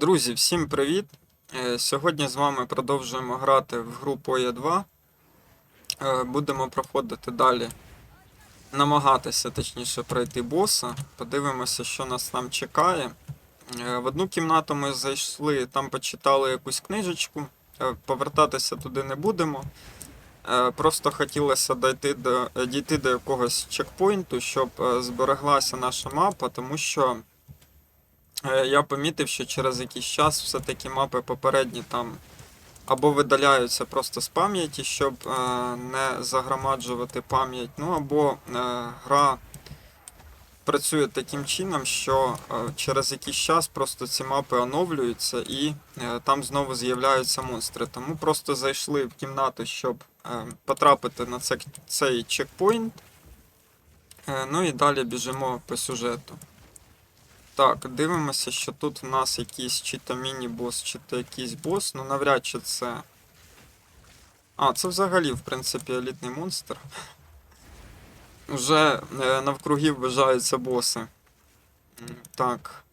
Друзі, всім привіт! Е, Сьогодні з вами продовжуємо грати в гру PoE 2. Е, Будемо проходити далі, намагатися точніше пройти боса. Подивимося, що нас там чекає. Е, В одну кімнату ми зайшли, там почитали якусь книжечку. Повертатися туди не будемо. Просто хотілося дійти до, дійти до якогось чекпоінту, щоб збереглася наша мапа, тому що. Е, Я помітив, що через якийсь час все-таки мапи попередні там або видаляються просто з пам'яті, щоб е, не загромаджувати пам'ять, ну або е, гра працює таким чином, що через якийсь час просто ці мапи оновлюються і там знову з'являються монстри. Тому просто зайшли в кімнату, щоб потрапити на це, цей чекпоінт. Ну і далі біжимо по сюжету. Так, дивимося, що тут в нас якийсь чи то міні-бос, чи то якийсь бос. Ну навряд чи це. А, це взагалі, в принципі, елітний монстр. Уже е, навкруги вважаються боси. Так.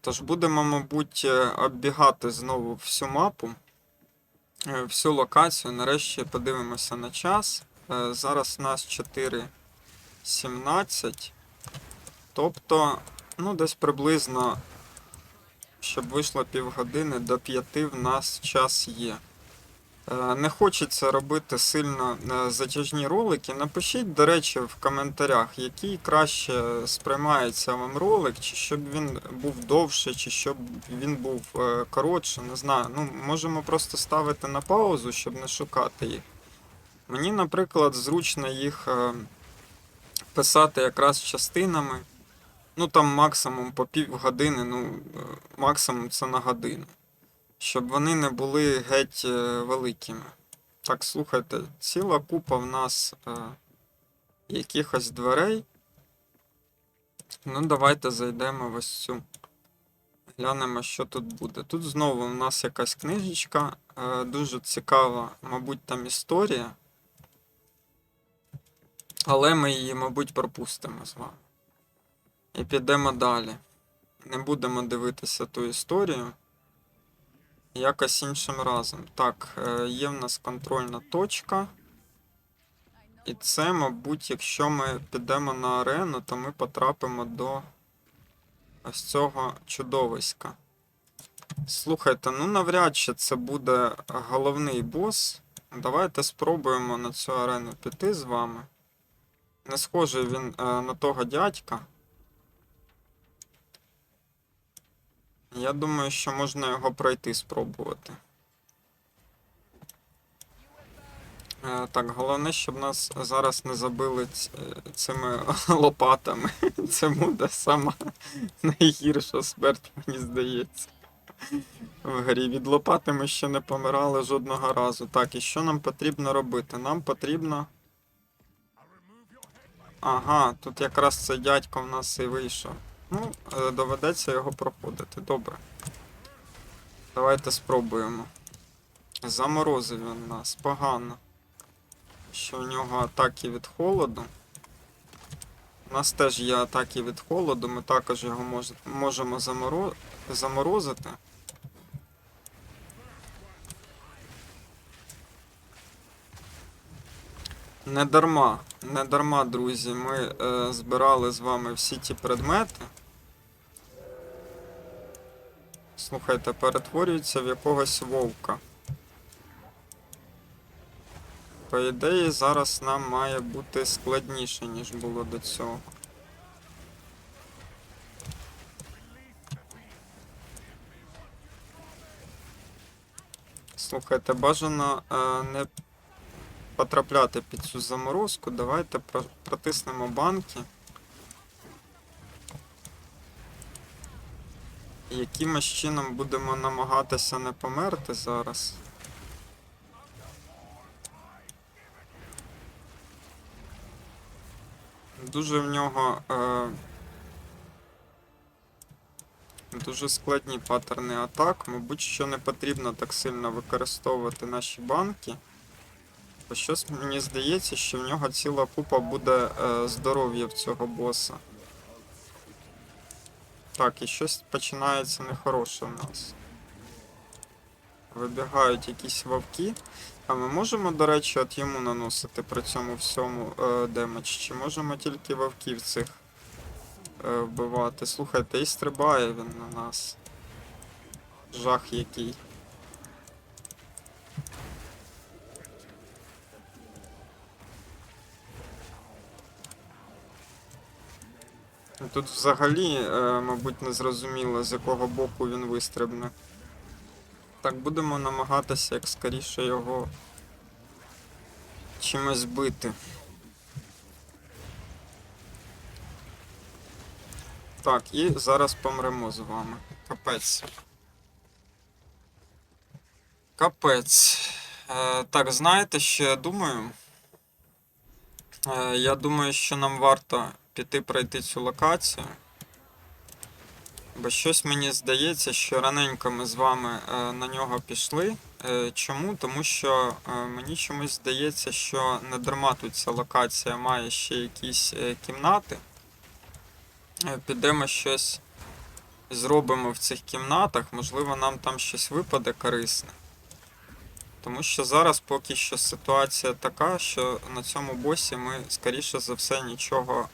Тож будемо, мабуть, е, оббігати знову всю мапу, е, всю локацію. Нарешті подивимося на час. Зараз у нас 4. 17. Тобто, ну, десь приблизно, щоб вийшло півгодини, до 5 в нас час є. Е, Не хочеться робити сильно е, затяжні ролики. Напишіть, до речі, в коментарях, який краще сприймається вам ролик, чи щоб він був довше, чи щоб він був е, коротше, не знаю. Ну, можемо просто ставити на паузу, щоб не шукати їх. Мені, наприклад, зручно їх писати якраз частинами. Ну там максимум по півгодини, ну е, максимум це на годину. Щоб вони не були геть е, великими. Так, слухайте, ціла купа в нас е, якихось дверей. Ну, давайте зайдемо в ось цю. Глянемо, що тут буде. Тут знову в нас якась книжечка. Е, дуже цікава, мабуть, там історія. Але ми її, мабуть, пропустимо з вами. І підемо далі. Не будемо дивитися ту історію. Якось іншим разом. Так, е, є в нас контрольна точка. І це, мабуть, якщо ми підемо на арену, то ми потрапимо до ось цього чудовиська. Слухайте, ну навряд чи це буде головний бос. Давайте спробуємо на цю арену піти з вами. Не схожий він е, на того дядька. Я думаю, що можна його пройти спробувати. Е, так, головне, щоб нас зараз не забили е, цими лопатами. Це буде сама найгірша смерть, мені здається. В грі від лопати ми ще не помирали жодного разу. Так, і що нам потрібно робити? Нам потрібно. Ага, тут якраз цей дядько в нас і вийшов. Ну, е, доведеться його проходити. Добре. Давайте спробуємо. Заморозив він нас погано. Що в нього атаки від холоду. У нас теж є атаки від холоду, ми також його мож... можемо заморо... заморозити. Не дарма, не дарма, друзі, ми е, збирали з вами всі ті предмети. Слухайте, перетворюється в якогось вовка. По ідеї, зараз нам має бути складніше, ніж було до цього. Слухайте, бажано е, не потрапляти під цю заморозку. Давайте протиснемо банки. Якимось чином будемо намагатися не померти зараз. Дуже в нього е, дуже складні паттерни атак. Мабуть, що не потрібно так сильно використовувати наші банки. Бо щось мені здається, що в нього ціла купа буде е, здоров'я в цього боса. Так, і щось починається нехороше в нас. Вибігають якісь вовки. А ми можемо, до речі, от йому наносити при цьому всьому е, демедж? Чи можемо тільки вовків цих е, вбивати? Слухайте, і стрибає він на нас. Жах який. Тут взагалі, е, мабуть, не зрозуміло, з якого боку він вистрибне. Так, будемо намагатися як скоріше його чимось бити. Так, і зараз помремо з вами. Капець. Капець. Е, так, знаєте, що я думаю? Е, я думаю, що нам варто піти пройти цю локацію. Бо щось мені здається, що раненько ми з вами е, на нього пішли. Е, чому? Тому що е, мені чомусь здається, що не дарма тут ця локація має ще якісь кімнати. Підемо щось зробимо в цих кімнатах, можливо, нам там щось випаде корисне. Тому що зараз поки що ситуація така, що на цьому босі ми, скоріше за все, нічого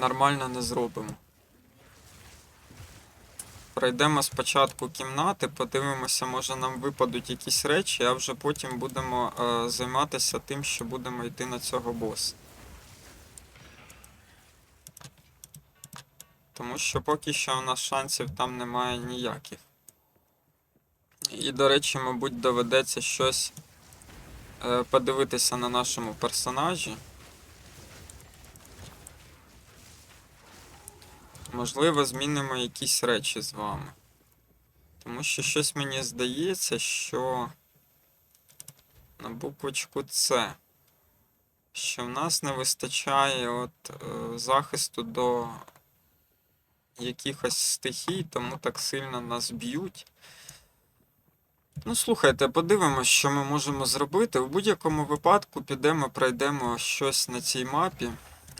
нормально не зробимо. Пройдемо спочатку кімнати, подивимося, може нам випадуть якісь речі, а вже потім будемо е, займатися тим, що будемо йти на цього боса. Тому що поки що у нас шансів там немає ніяких. І, до речі, мабуть, доведеться щось е, подивитися на нашому персонажі. Можливо, змінимо якісь речі з вами. Тому що щось мені здається, що на буквочку С. Що в нас не вистачає от, е, захисту до якихось стихій, тому так сильно нас б'ють. Ну, слухайте, подивимось, що ми можемо зробити. У будь-якому випадку підемо, пройдемо щось на цій мапі.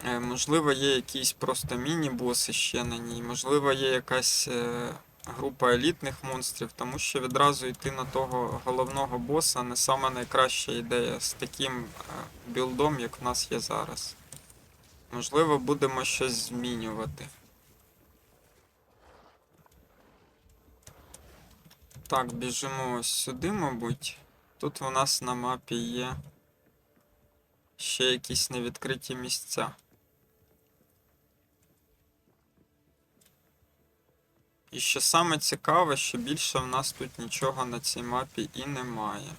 Е, Можливо, є якісь просто міні-боси ще на ній, можливо, є якась е, група елітних монстрів, тому що відразу йти на того головного боса не сама найкраща ідея з таким е, білдом, як в нас є зараз. Можливо, будемо щось змінювати. Так, біжимо ось сюди, мабуть. Тут у нас на мапі є ще якісь невідкриті місця. І що саме цікаве, що більше в нас тут нічого на цій мапі і немає.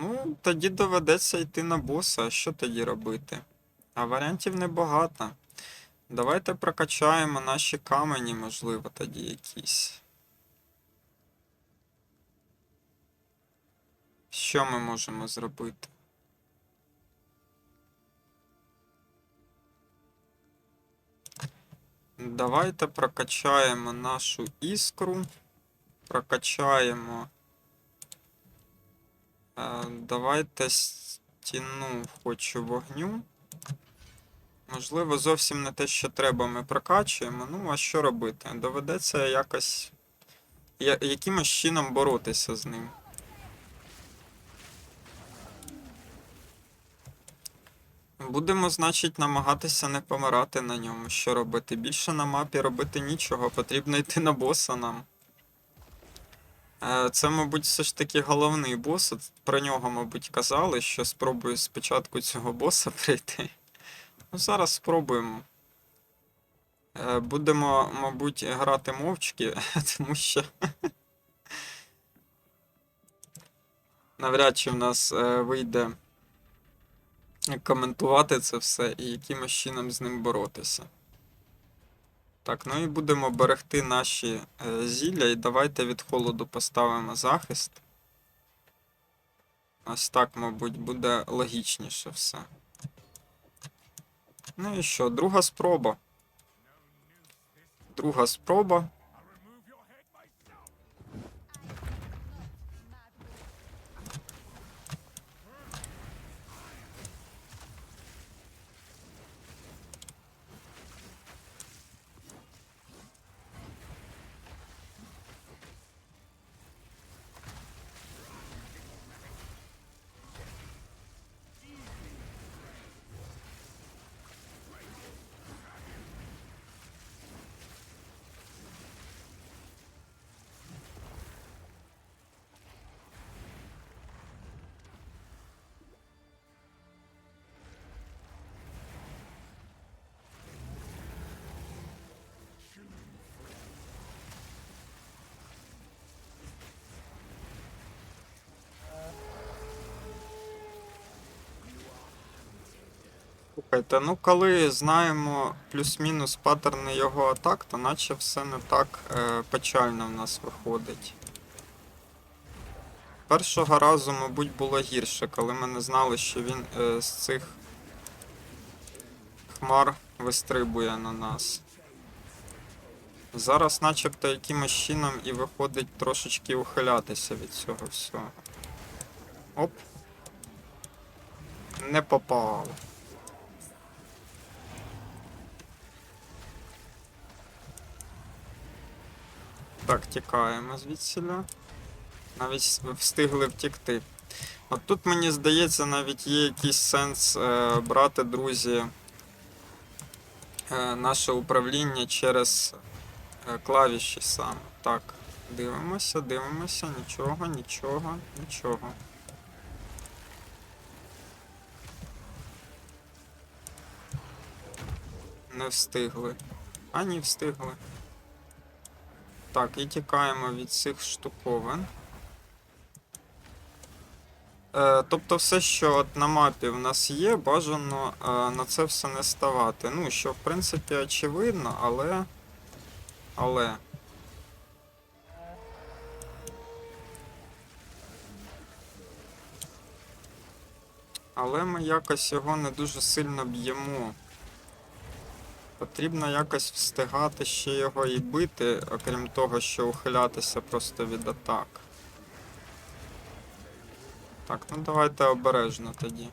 Ну, тоді доведеться йти на боса, а що тоді робити? А варіантів небагато. Давайте прокачаємо наші камені, можливо, тоді якісь. Що ми можемо зробити? Давайте прокачаємо нашу іскру. Прокачаємо. Е, давайте стіну хочу вогню. Можливо, зовсім не те, що треба, ми прокачуємо. Ну, а що робити? Доведеться якось. Якимось чином боротися з ним. Будемо, значить, намагатися не помирати на ньому. Що робити? Більше на мапі робити нічого, потрібно йти на боса нам. Е, Це, мабуть, все ж таки головний бос. Про нього, мабуть, казали, що спробую спочатку цього боса прийти. Ну, зараз спробуємо. Е, Будемо, мабуть, грати мовчки, тому що. Навряд чи в нас е, вийде коментувати це все і якимось чином з ним боротися. Так, ну і будемо берегти наші е, зілля, і давайте від холоду поставимо захист. Ось так, мабуть, буде логічніше все. Ну і що, друга спроба. Друга спроба. Слухайте, ну коли знаємо плюс-мінус паттерни його атак, то наче все не так е, печально в нас виходить. Першого разу, мабуть, було гірше, коли ми не знали, що він е, з цих хмар вистрибує на нас. Зараз начебто якимось чином і виходить трошечки ухилятися від цього всього. Оп. Не попало. Так, тікаємо звідсіля. Навіть встигли втікти. От тут мені здається, навіть є якийсь сенс е, брати, друзі, е, наше управління через е, клавіші саме. Так, дивимося, дивимося, нічого, нічого, нічого. Не встигли. А ні, встигли. Так, і тікаємо від цих штуковин. Е, тобто все, що от на мапі в нас є, бажано е, на це все не ставати. Ну, що в принципі очевидно, але. Але. Але ми якось його не дуже сильно б'ємо. Потрібно якось встигати ще його і бити, окрім того, що ухилятися просто від атак. Так, ну давайте обережно тоді.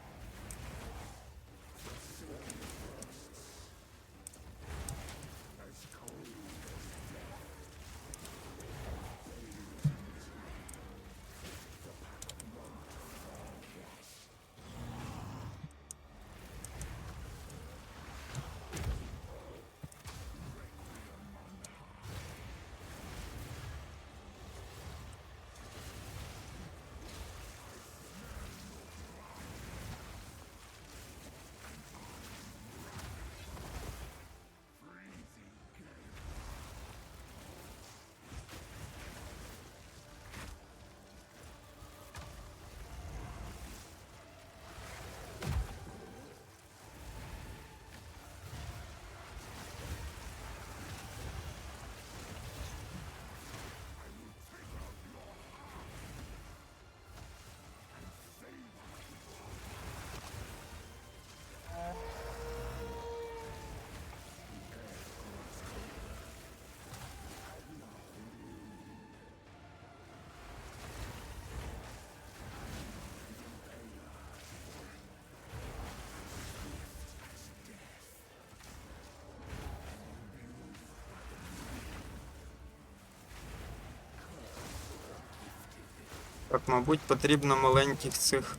Так, мабуть, потрібно маленьких цих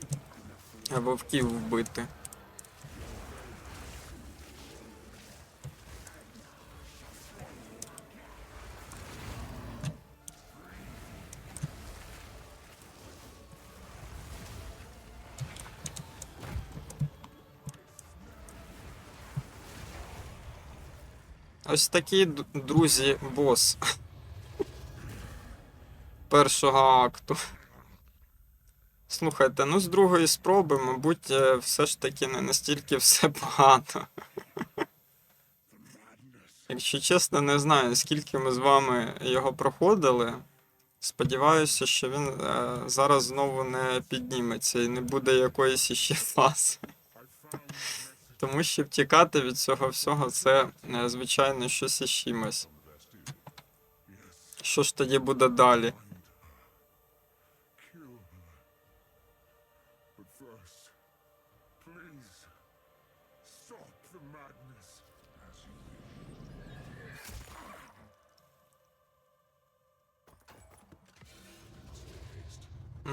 вовків вбити. Ось такий, друзі, бос першого акту. Слухайте, ну з другої спроби, мабуть, е, все ж таки не настільки все погано. Якщо чесно, не знаю, скільки ми з вами його проходили. Сподіваюся, що він е, зараз знову не підніметься і не буде якоїсь іще фази. Тому що втікати від цього всього це, е, звичайно, щось із чимось. Що ж тоді буде далі?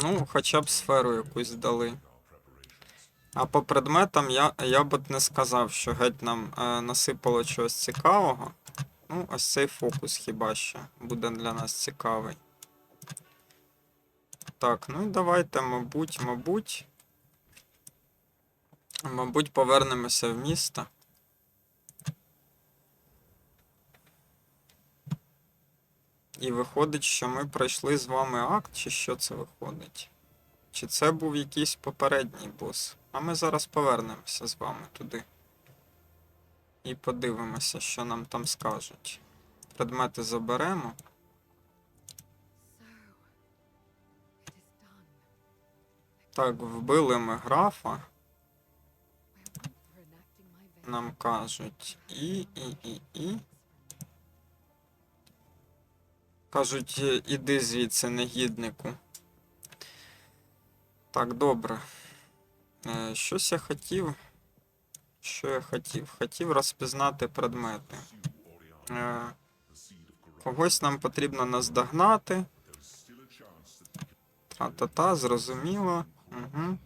Ну, хоча б сферу якусь дали. А по предметам я, я б не сказав, що геть нам е, насипало чогось цікавого. Ну, ось цей фокус хіба що буде для нас цікавий. Так, ну і давайте, мабуть, мабуть. Мабуть, повернемося в місто. І виходить, що ми пройшли з вами акт, чи що це виходить? Чи це був якийсь попередній бос? А ми зараз повернемося з вами туди. і подивимося, що нам там скажуть. Предмети заберемо. Так, вбили ми графа, нам кажуть. І, і, і, і. Кажуть, «Е, іди звідси, негіднику. Так, добре. Е, щось я хотів. Що я хотів? Хотів розпізнати предмети. Е, когось нам потрібно наздогнати. Та-та-та, зрозуміло. Угу.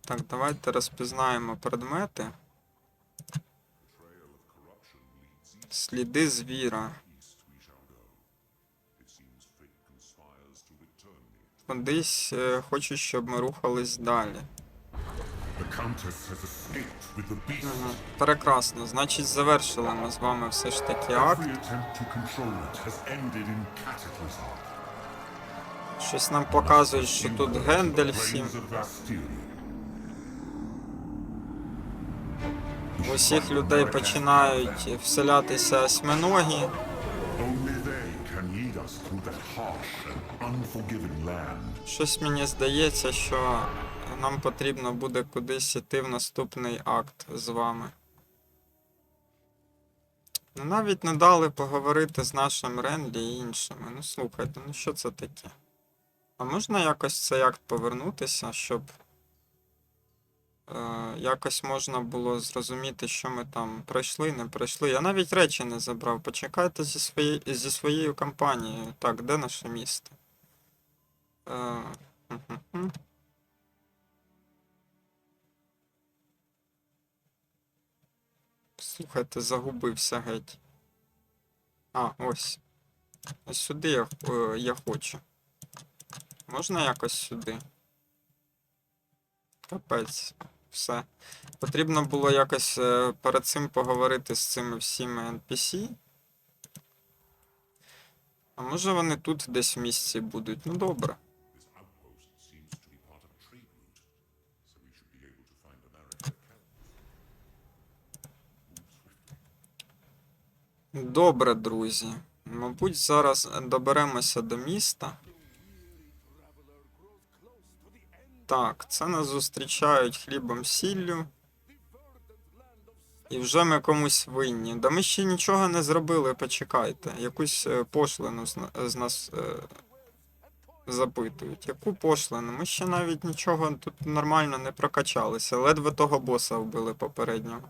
Так, давайте розпізнаємо предмети. Сліди звіра. Кудись е, хочу, щоб ми рухались далі. Мгм. Прекрасно. Значить, завершили ми з вами все ж таки акт. Щось нам показують, що тут Гендель всім. В усіх людей починають вселятися осьминоги. Щось мені здається, що нам потрібно буде кудись іти в наступний акт з вами. Ну, навіть не дали поговорити з нашим Ренлі і іншими. Ну слухайте, ну що це таке? А можна якось цей акт повернутися, щоб якось можна було зрозуміти, що ми там пройшли, не пройшли. Я навіть речі не забрав. Почекайте зі, своєю зі своєю компанією. Так, де наше місто? Е. Слухайте, загубився геть. А, ось. Ось сюди я, е, я хочу. Можна якось сюди? Капець. Все. Потрібно було якось е, перед цим поговорити з цими всіми NPC. А може вони тут десь в місці будуть? Ну добре. Добре, друзі. Мабуть, зараз доберемося до міста. Так, це нас зустрічають хлібом сіллю. І вже ми комусь винні. Да ми ще нічого не зробили, почекайте. Якусь е, пошлину з, нас е, запитують. Яку пошлину? Ми ще навіть нічого тут нормально не прокачалися. Ледве того боса вбили попереднього.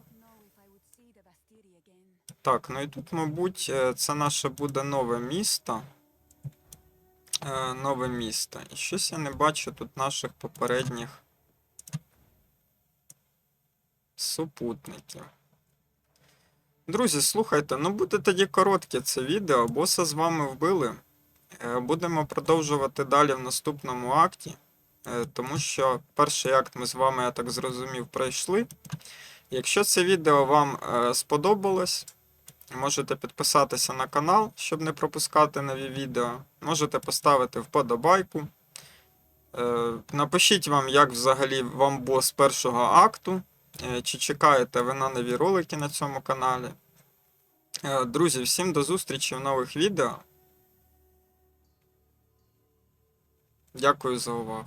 Так, ну і тут, мабуть, е, це наше буде нове місто. Е, Нове місто. І щось я не бачу тут наших попередніх супутників. Друзі, слухайте, ну буде тоді коротке це відео. Боса з вами вбили. Е, Будемо продовжувати далі в наступному акті. е, Тому що перший акт ми з вами, я так зрозумів, пройшли. Якщо це відео вам сподобалось, Можете підписатися на канал, щоб не пропускати нові відео. Можете поставити вподобайку. Е, Напишіть вам, як взагалі вам бос першого акту. Е, Чи чекаєте ви на нові ролики на цьому каналі. Е, Друзі, всім до зустрічі в нових відео. Дякую за увагу.